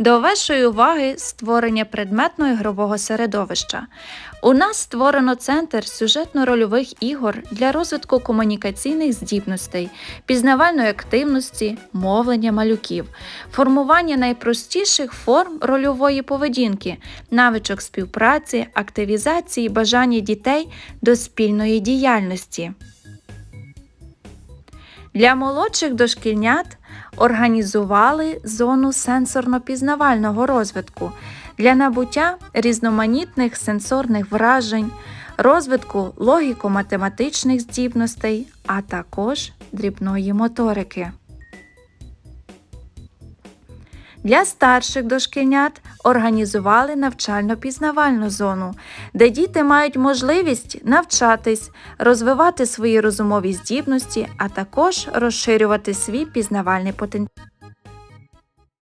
До вашої уваги створення предметно-ігрового середовища. У нас створено центр сюжетно-рольових ігор для розвитку комунікаційних здібностей, пізнавальної активності, мовлення малюків, формування найпростіших форм рольової поведінки, навичок співпраці, активізації, бажання дітей до спільної діяльності. Для молодших дошкільнят організували зону сенсорно-пізнавального розвитку для набуття різноманітних сенсорних вражень, розвитку логіко-математичних здібностей, а також дрібної моторики. Для старших дошкільнят організували навчально-пізнавальну зону, де діти мають можливість навчатись, розвивати свої розумові здібності, а також розширювати свій пізнавальний потенціал.